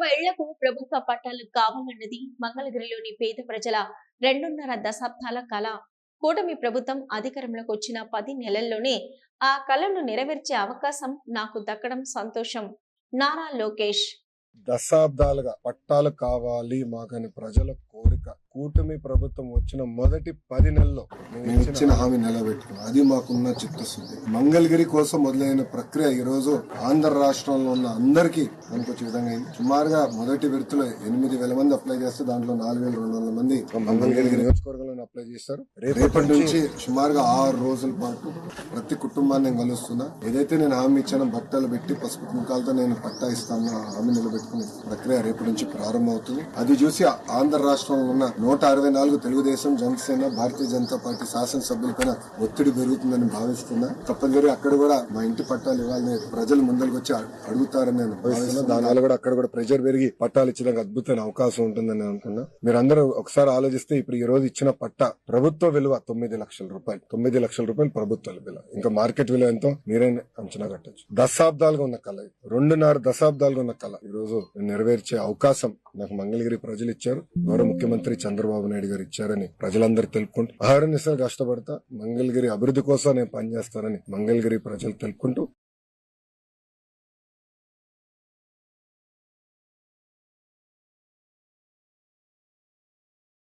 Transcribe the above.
తమ ఇళ్ళకు ప్రభుత్వ పట్టాలు కావాలన్నది మంగళగిరిలోని పేద ప్రజల రెండున్నర దశాబ్దాల కళ. కూటమి ప్రభుత్వం అధికారంలోకి వచ్చిన పది నెలల్లోనే ఆ కళను నెరవేర్చే అవకాశం నాకు దక్కడం సంతోషం. నారా లోకేష్. దశాబ్దాలుగా పట్టాలు కావాలి మాకని ప్రజల కోరిక కూటమి ప్రభుత్వం వచ్చిన మొదటి పది నెలల్లో మేము ఇచ్చిన హామీ నిలబెట్టుకున్నాం. అది మాకున్న చిత్తశుద్ధి. మంగళగిరి కోసం మొదలైన ప్రక్రియ ఈ రోజు ఆంధ్ర రాష్ట్రంలో ఉన్న అందరికీ అనుకొచ్చే విధంగా అయింది. సుమారుగా మొదటి విడతలో ఎనిమిది వేల మంది అప్లై చేస్తే దాంట్లో నాలుగు వేల రెండు వందల మంది మంగళగిరి నియోజకవర్గంలో అప్లై చేస్తారు. రేపటి నుంచి సుమారుగా ఆరు రోజుల పాటు ప్రతి కుటుంబాన్ని నేను కలుస్తున్నా. ఏదైతే నేను హామీ ఇచ్చానో బట్టలు పెట్టి పసుపు కుంకాలతో నేను పట్టా ఇస్తాను హామీ నిలబెట్టుకునే ప్రక్రియ రేపటి నుంచి ప్రారంభమవుతుంది. అది చూసి ఆంధ్ర రాష్ట్రంలో ఉన్న నూట అరవై నాలుగు తెలుగుదేశం జనసేన భారతీయ జనతా పార్టీ శాసనసభ్యులపైన ఒత్తిడి పెరుగుతుందని భావిస్తున్నా. తప్పనిసరి అక్కడ కూడా మా ఇంటి పట్టాలు ఇవ్వాలని ప్రజలు ముందరికి వచ్చి అడుగుతారని నేను భావిస్తున్నా. దానివల్ల కూడా అక్కడ కూడా ప్రెషర్ పెరిగి పట్టాలు ఇచ్చడానికి అద్భుతమైన అవకాశం ఉంటుందని అనుకున్నా. మీరందరూ ఒకసారి ఆలోచిస్తే ఇప్పుడు ఈ రోజు ఇచ్చిన పట్ట ప్రభుత్వ విలువ తొమ్మిది లక్షల రూపాయలు. తొమ్మిది లక్షల రూపాయలు ప్రభుత్వ విలువ. ఇంకా మార్కెట్ విలువ ఎంతో? మీరే అంచనా కట్టచ్చు. దశాబ్దాలుగా ఉన్న కళ రెండున్నర దశాబ్దాలుగా ఉన్న కళ. ఈ రోజు నెరవేర్చే అవకాశం నాకు మంగళగిరి ప్రజలు ఇచ్చారు. గౌరవ ముఖ్యమంత్రి చంద్రబాబు నాయుడు గారు ఇచ్చారని ప్రజలందరూ తెలుపుకుంటూ ఆహారనిసా కష్టపడతా మంగళగిరి అభివృద్ధి కోసం నేను పనిచేస్తానని మంగళగిరి ప్రజలు తెలుపుకుంటూ